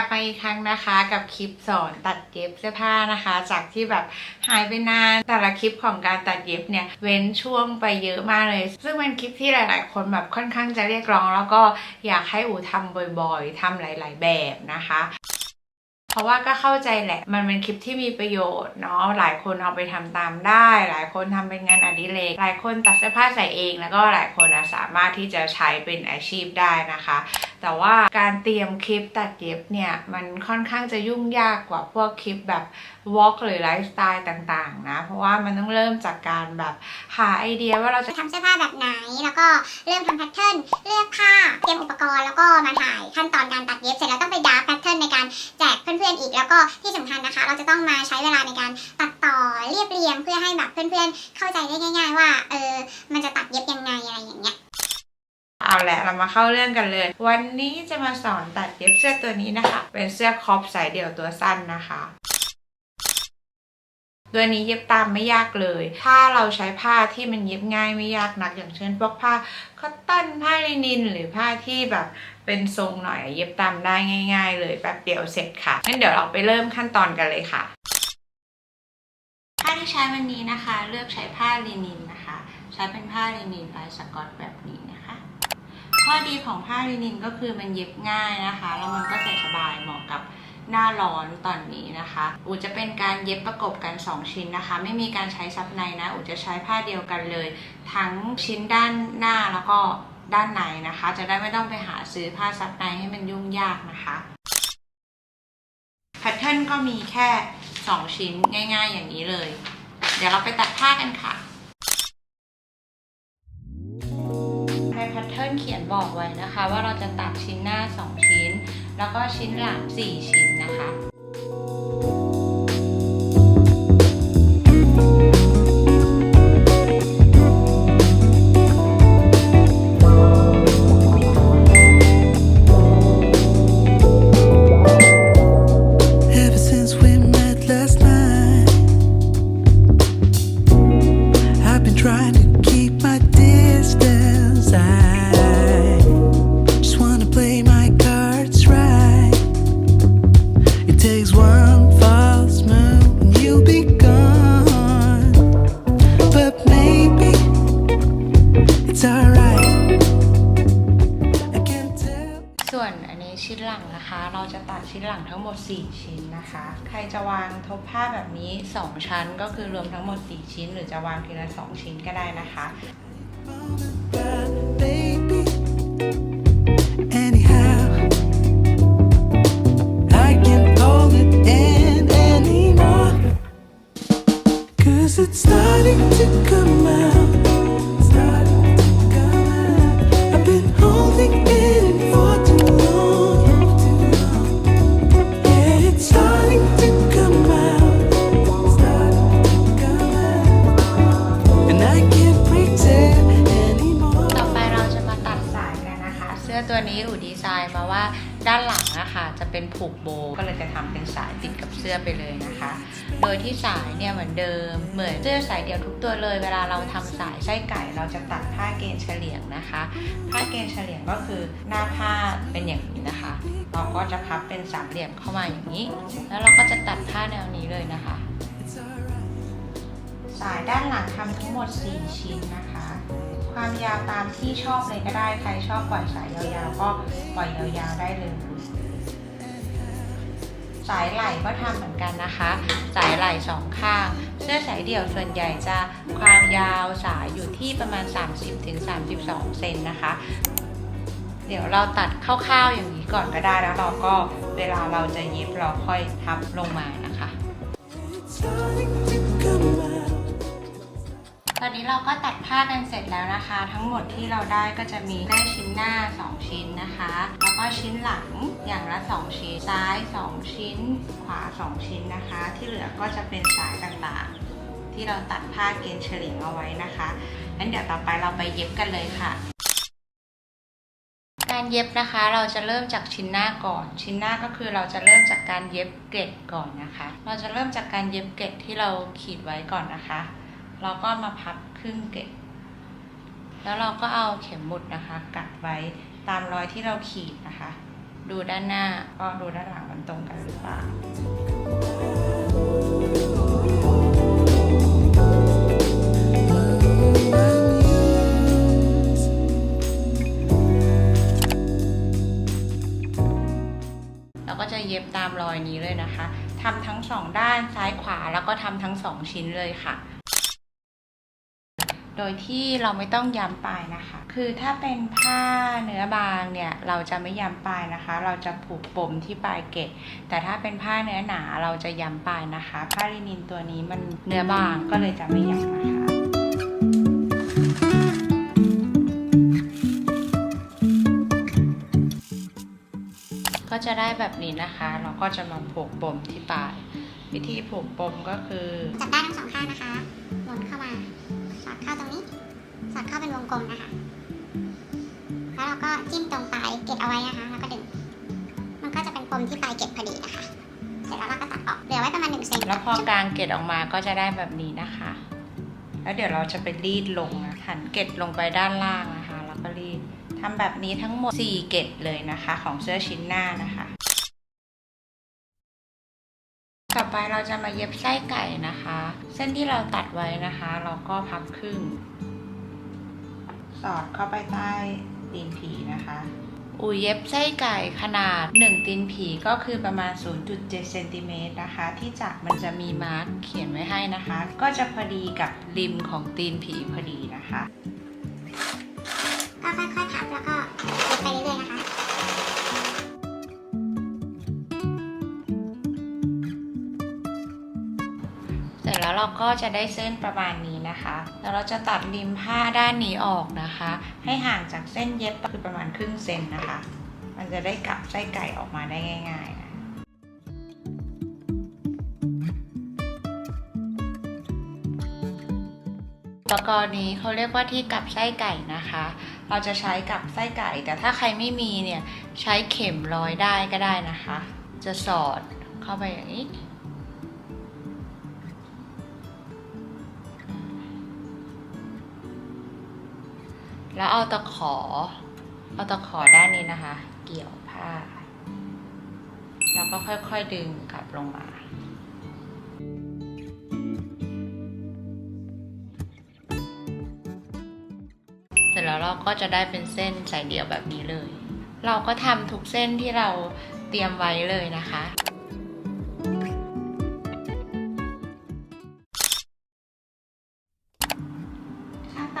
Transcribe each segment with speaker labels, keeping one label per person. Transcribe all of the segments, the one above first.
Speaker 1: ลับมาอีกครั้งนะคะกับคลิปสอนตัดเย็บเสื้อผ้านะคะ จากที่แบบหายไปนานแต่ละคลิปของการตัดเย็บเนี่ยเว้นช่วงไปเยอะมากเลย ซึ่งเป็นคลิปที่หลาย ๆ คนแบบค่อนข้างจะเรียกร้อง แล้วก็อยากให้อูทำบ่อย ๆทำหลาย ๆ แบบนะคะเพราะว่าก็เข้าใจแหละ มันเป็นคลิปที่มีประโยชน์เนาะ หลายคนเอาไปทำตามได้ หลายคนทำเป็นงานอดิเรก หลายคนตัดเสื้อผ้าใส่เอง แล้วก็หลายคนสามารถที่จะใช้เป็นอาชีพได้นะคะ แต่ว่าการเตรียมคลิปตัดเย็บเนี่ย มันค่อนข้างจะยุ่งยากกว่าพวกคลิปแบบวอล์กหรือไลฟ์สไตล์ต่างๆนะ เพราะว่ามันต้องเริ่มจากการแบบหาไอเดียว่าเราจะ
Speaker 2: ทำเสื้อผ้าแบบไหน แล้วก็เริ่มทำแพทเทิร์นเลือกผ้าเตรียมอุปกรณ์แล้วก็มาถ่ายขั้นตอนการตัดเย็บเสร็จแล้วต้องไปดราฟแพทเทิร์นในการแจกเพื่อนๆอีกแล้วก็ที่สำคัญนะคะ เราจะต้องมาใช้เวลาในการตัดต่อเรียบเรียงเพื่อให้แบบเพื่อนๆ เข้าใจได้ง่าย ๆ ว่าเออมันจะตัดเย็บยังไงอะไรอย่างเงี้ย
Speaker 1: เอาแหละเรามาเข้าเรื่องกันเลย วันนี้จะมาสอนตัดเย็บเสื้อตัวนี้นะคะ เป็นเสื้อครอปสายเดี่ยวตัวสั้นนะคะ ตัวนี้เย็บตามไม่ยากเลย ถ้าเราใช้ผ้าที่มันเย็บง่ายไม่ยากนัก อย่างเช่นพวกผ้าคอตตอนผ้าลินิน หรือผ้าที่แบบเป็นทรงหน่อยเย็บตามได้ง่าย ๆ เลยแป๊บเดียวเสร็จค่ะงั้นเดี๋ยวเราไปเริ่มขั้นตอนกันเลยค่ะผ้าที่ใช้วันนี้นะคะ เลือกใช้ผ้าลินินนะคะ ใช้เป็นผ้าลินินลายสกอตแบบนี้นะ ข้อดีของผ้าลินินก็คือมันเย็บง่ายนะคะ แล้วมันก็ใส่สบายเหมาะกับหน้าร้อนตอนนี้นะคะอูจะเป็นการเย็บประกบกัน 2 ชิ้นนะคะ ไม่มีการใช้ซับในนะอูจะใช้ผ้าเดียวกันเลย ทั้งชิ้นด้านหน้าแล้วก็ด้านในนะคะ จะได้ไม่ต้องไปหาซื้อผ้าซับในให้มันยุ่งยากนะคะแพทเทิร์นก็มีแค่ 2 ชิ้นง่าย ๆ อย่างนี้เลย เดี๋ยวเราไปตัดผ้ากันค่ะ ทเทิร์นเขียนบอกไว้นะคะ ว่าเราจะตัดชิ้นหน้า 2 ชิ้น แล้วก็ชิ้นหลัง4 ชิ้นนะคะ นี้ 2 ชั้นก็คือรวมทั้งหมด 4 ชิ้น หรือจะวางทีละ 2 ชิ้นก็ได้นะคะ ด้านหลังนะคะจะเป็นผูกโบ ก็เลยจะทำเป็นสายติดกับเสื้อไปเลยนะคะ โดยที่สายเนี่ยเหมือนเดิม เหมือนเสื้อสายเดียวทุกตัวเลย เวลาเราทำสายไส้ไก่ เราจะตัดผ้าเกณฑ์เฉลี่ยงนะคะ ผ้าเกณฑ์เฉลี่ยงก็คือหน้าผ้าเป็นอย่างนี้นะคะ เราก็จะพับเป็นสามเหลี่ยมเข้ามาอย่างนี้ แล้วเราก็จะตัดผ้าแนวนี้เลยนะคะ สายด้านหลังทำทั้งหมด 4 ชิ้นนะคะ ความยาวตามที่ชอบเลยก็ได้ ใครชอบปล่อยสายยาวๆ ก็ปล่อยยาวๆได้เลย สายไหล่ก็ทำเหมือนกันนะคะ สายไหล่สองข้าง เสื้อสายเดี่ยวส่วนใหญ่จะความยาวสายอยู่ที่ประมาณ 30-32 เซนนะคะ เดี๋ยวเราตัดคร่าวๆอย่างนี้ก่อนก็ได้แล้วเราก็เวลาเราจะเย็บเราค่อยทับลงมานะคะ ตอนนี้เราก็ตัดผ้ากันเสร็จแล้วนะคะ ทั้งหมดที่เราได้ก็จะมีได้ชิ้นหน้า 2 ชิ้นนะคะ แล้วก็ชิ้นหลังอย่างละ 2 ชิ้น ซ้าย 2 ชิ้น ขวา 2 ชิ้นนะคะ ที่เหลือก็จะเป็นสายต่างๆ ที่เราตัดผ้าเกณฑ์เฉลี่ยงเอาไว้นะคะงั้นเดี๋ยวต่อไปเราไปเย็บกันเลยค่ะการเย็บนะคะเราจะเริ่มจากชิ้นหน้าก่อน ชิ้นหน้าก็คือเราจะเริ่มจากการเย็บเกล็ดก่อนนะคะ เราจะเริ่มจากการเย็บเกล็ดที่เราขีดไว้ก่อนนะคะ เราก็มาพับครึ่งเกล็ดแล้วเราก็เอาเข็มหมุดนะคะ กัดไว้ตามรอยที่เราขีดนะคะ ดูด้านหน้าก็ดูด้านหลังมันตรงกันหรือเปล่าเราก็จะเย็บตามรอยนี้เลยนะคะ ทำทั้งสองด้านซ้ายขวาแล้วก็ทำทั้งสองชิ้นเลยค่ะ โดยที่เราไม่ต้องย้ำปลายนะคะ คือถ้าเป็นผ้าเนื้อบางเนี่ยเราจะไม่ย้ำปลายนะคะ เราจะผูกปมที่ปลายเกล็ดแต่ถ้าเป็นผ้าเนื้อหนาเราจะย้ำปลายนะคะ ผ้าลินินตัวนี้มันเนื้อบางก็เลยจะไม่ย้ำนะคะก็จะได้แบบนี้นะคะ เราก็จะมาผูกปมที่ปลาย วิธีผูกปมก็คือ
Speaker 2: จับได้ทั้งสองข้างนะคะหมุนเข้ามา กลมนะคะ แล้วเราก็จิ้มตรงปลายเกล็ดเอาไว้นะคะ แล้วก็ดึง มันก็จะเป็นปมที่ปลายเกล็ดพอดีนะคะ เสร็จแล้วเราก็ตัดออก เหลือไว้ประมาณหนึ่งเซน
Speaker 1: แล้วพอกางเกล็ดออกมาก็จะได้แบบนี้นะคะ แล้วเดี๋ยวเราจะไปรีดลงนะหันเกล็ดลงไปด้านล่างนะคะ แล้วก็รีดทำแบบนี้ทั้งหมด 4 เกล็ดเลยนะคะ ของเสื้อชิ้นหน้านะคะ ต่อไปเราจะมาเย็บไส้ไก่นะคะ เส้นที่เราตัดไว้นะคะ เราก็พับครึ่ง สอดเข้าไปใต้ตีนผีนะคะ อูเย็บไส้ไก่ขนาด 1 ตีนผีก็คือประมาณ 0.7เซนติเมตรนะคะ ที่จักรมันจะมีมาร์กเขียนไว้ให้นะคะ ก็จะพอดีกับริมของตีนผีพอดีนะคะ
Speaker 2: ก็ค่อยๆพับแล้วก็เย็บไปเรื่อยๆนะคะ
Speaker 1: เสร็จแล้วเราก็จะได้เส้นประมาณนี้นะคะ แล้วเราจะตัดริมผ้าด้านนี้ออกนะคะ ให้ห่างจากเส้นเย็บคือประมาณครึ่งเซนนะคะ มันจะได้กลับไส้ไก่ออกมาได้ง่าย ๆ นะอุปกรณ์นี้เขาเรียกว่าที่กลับไส้ไก่นะคะ เราจะใช้กับไส้ไก่ แต่ถ้าใครไม่มีเนี่ยใช้เข็มร้อยได้ก็ได้นะคะ จะสอดเข้าไปอย่างนี้ แล้วเอาตะขอ เอาตะขอด้านนี้นะคะ เกี่ยวผ้า แล้วก็ค่อยๆดึงกลับลงมาเสร็จแล้วเราก็จะได้เป็นเส้นสายเดี่ยวแบบนี้เลย เราก็ทำทุกเส้นที่เราเตรียมไว้เลยนะคะ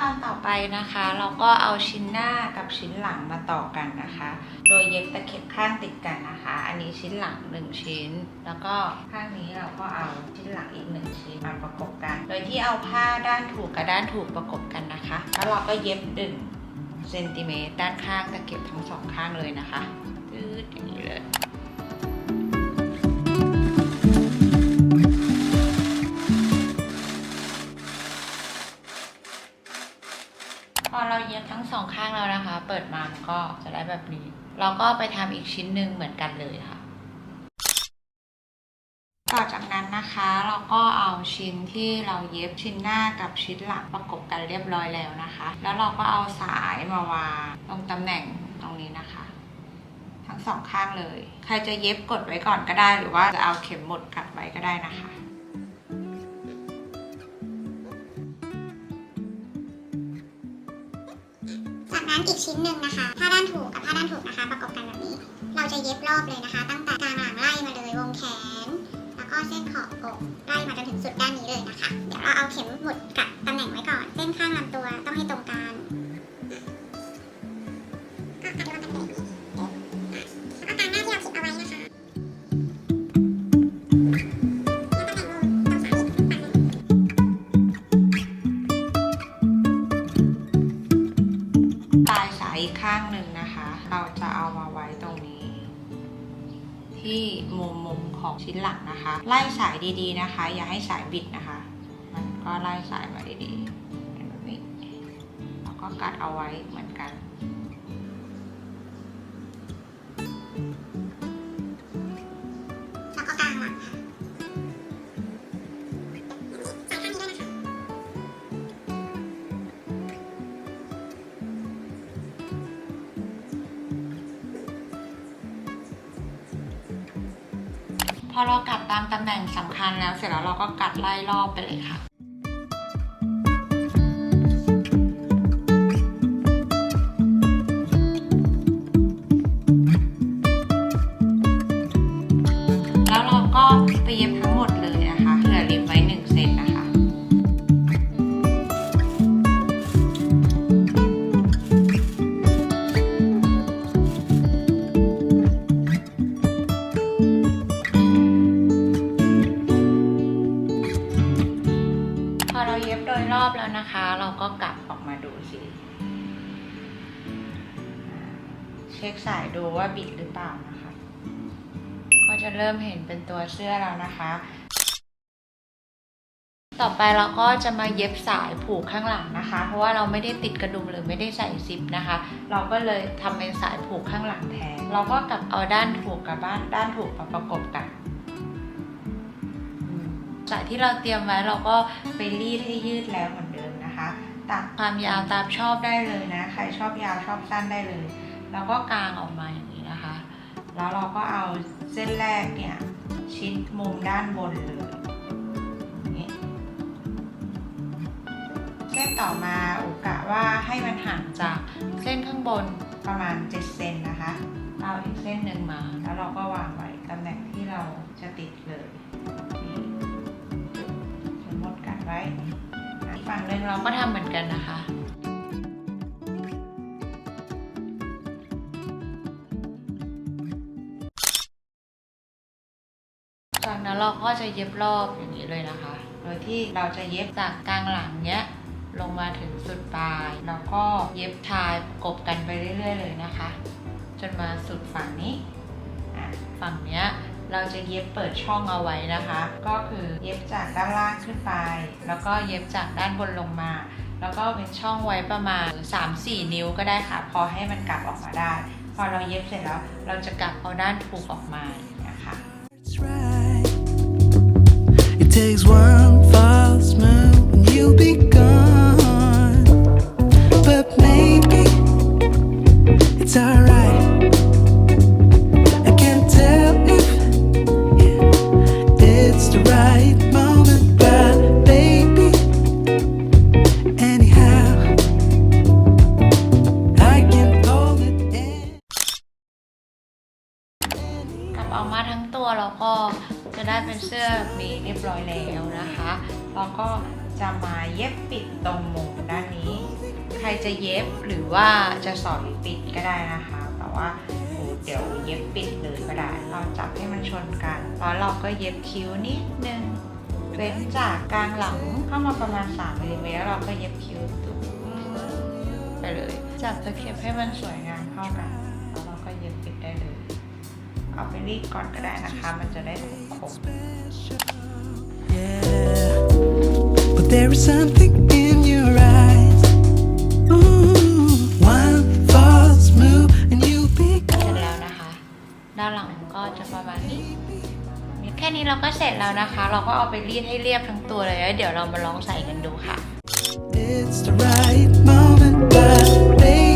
Speaker 1: ตอนต่อไปนะคะ เราก็เอาชิ้นหน้ากับชิ้นหลังมาต่อกันนะคะ โดยเย็บตะเข็บข้างติดกันนะคะ อันนี้ชิ้นหลัง 1 ชิ้น แล้วก็ข้างนี้เราก็เอาชิ้นหลังอีก 1 ชิ้นมาประกบกัน โดยที่เอาผ้าด้านถูกกับด้านถูกประกบกันนะคะ แล้วเราก็เย็บดึงเซนติเมตรด้านข้างตะเข็บทั้งสองข้างเลยนะคะตืดอย่างนี้เลย เราเย็บทั้งสองข้างแล้วนะคะ เปิดมามันก็จะได้แบบนี้ เราก็ไปทำอีกชิ้นหนึ่งเหมือนกันเลยค่ะ ต่อจากนั้นนะคะเราก็เอาชิ้นที่เราเย็บชิ้นหน้ากับชิ้นหลังประกบกันเรียบร้อยแล้วนะคะ แล้วเราก็เอาสายมาวางตรงตำแหน่งตรงนี้นะคะ ทั้งสองข้างเลย ใครจะเย็บกดไว้ก่อนก็ได้ หรือว่าจะเอาเข็มหมดกัดไว้ก็ได้นะคะ
Speaker 2: นั้นอีกชิ้นหนึ่งนะคะ ผ้าด้านถูกกับผ้าด้านถูกนะคะ ประกบกันแบบนี้ เราจะเย็บรอบเลยนะคะ ตั้งแต่กลางหลังไล่มาเลยวงแขน แล้วก็เส้นขอบอกไล่มาจนถึงสุดด้านนี้เลยนะคะ เดี๋ยวเราเอาเข็มหมุดกับตำแหน่งไว้ก่อน เส้นข้างลำตัวต้องให้ตรงกัน ไล่สาย
Speaker 1: ดีๆนะคะ อย่าให้สายบิดนะคะ มันก็ไล่สายมาดีๆแบบนี้แล้วก็กัดเอาไว้เหมือนกัน
Speaker 2: พ
Speaker 1: อเรากัดตามตำแหน่งสำคัญแล้วเสร็จแล้วเราก็กัดไล่รอบไปเลยค่ะ พอเราเย็บโดยรอบแล้วนะคะ เราก็กลับออกมาดูสิเช็คสายดูว่าบิดหรือเปล่านะคะ ก็จะเริ่มเห็นเป็นตัวเสื้อแล้วนะคะ ต่อไปเราก็จะมาเย็บสายผูกข้างหลังนะคะ เพราะว่าเราไม่ได้ติดกระดุมหรือไม่ได้ใส่ซิปนะคะ เราก็เลยทำเป็นสายผูกข้างหลังแทน เราก็กลับเอาด้านถูกกับบ้านด้านถูกมาประกบกัน สายที่เราเตรียมไว้เราก็ไปรีดให้ยืดแล้วเหมือนเดิมนะคะตัดความยาวตามชอบได้เลยนะ ใครชอบยาวชอบสั้นได้เลย แล้วก็กางออกมาอย่างนี้นะคะ แล้วเราก็เอาเส้นแรกเนี่ยชิดมุมด้านบนเลยนี้เส้นต่อมาอุกะว่าให้มันห่างจากเส้นข้างบนประมาณ 7 เซนนะคะ เอาอีกเส้นหนึ่งมาแล้วเราก็วางไว้ เราก็ทำเหมือนกันนะคะ จากนั้นเราก็จะเย็บรอบอย่างนี้เลยนะคะ โดยที่เราจะเย็บจากกลางหลังเนี้ยลงมาถึงสุดปลาย แล้วก็เย็บทายประกบกันไปเรื่อย ๆ เลยนะคะ จนมาสุดฝั่งนี้ ฝั่งเนี้ย เราจะเย็บเปิดช่องเอาไว้นะคะ ก็คือเย็บจากด้านล่างขึ้นไป แล้วก็เย็บจากด้านบนลงมา แล้วก็เป็นช่องไว้ประมาณ 3-4 นิ้วก็ได้ค่ะ พอให้มันกลับออกมาได้ พอเราเย็บเสร็จแล้ว เราจะกลับเอาด้านถูกออกมาอย่างนี้ยค่ะ
Speaker 3: It takes one false move and you'll be gone. But maybe it's alright.
Speaker 1: ปิดตรงมุมด้านนี้ ใครจะเย็บหรือว่าจะสอนปิดก็ได้นะคะ แต่ว่าเดี๋ยวเย็บปิดเลยก็ได้ เราจับให้มันชนกัน แล้วเราก็เย็บคิ้วนิดนึงเว้นจากกลางหลังเข้ามาประมาณ3มิลลิเมตรแล้วเราก็เย็บคิ้วตุ๊บไปเลย จับตะเข็บให้มันสวยงามเข้ากัน แล้วเราก็เย็บปิดได้เลย เอาไปรีดก่อนก็ได้นะคะ มันจะได้คม
Speaker 3: Yeah, but there is something
Speaker 1: แค่นี้เราก็เสร็จแล้วนะคะ เราก็เอาไปรีดให้เรียบทั้งตัวเลยแล้วเดี๋ยวเรามาลองใส่กันดูค่ะ
Speaker 3: It's the right moment, but baby.